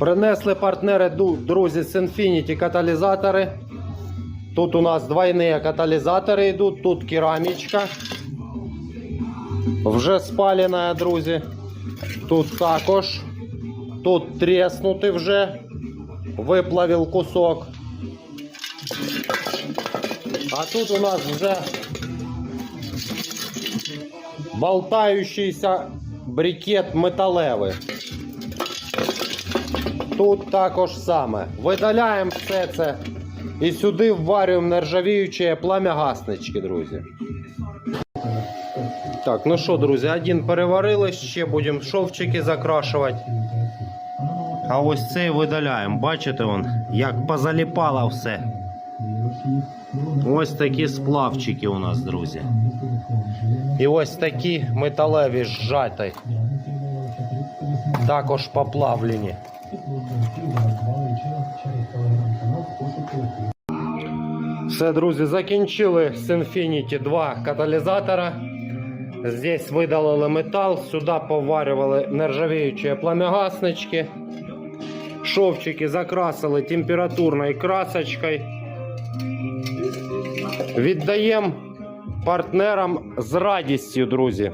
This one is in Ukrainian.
Принесли партнери, ду- друзі, з Infinity каталізатори. Тут у нас двойні каталізатори йдуть, тут керамічка. Вже спалена, друзі. Тут також. Тут треснутий вже. Виплавив кусок. А тут у нас вже болтаючийся брикет металевий. Тут також саме. Видаляємо все це і сюди вварюємо нержавіючі пламягаснички, друзі. Так, ну що, друзі, один переварили, ще будемо шовчики закрашувати. А ось цей видаляємо. Бачите, вон, як позаліпало все. Ось такі сплавчики у нас, друзі. І ось такі металеві зжаті. Також поплавлені. Все, друзі, закінчили з Infinity 2 каталізатора. Здесь видалили метал, сюди поварювали нержавіючі пламягаснички. Шовчики закрасили температурною красочкою. Віддаємо партнерам з радістю, друзі.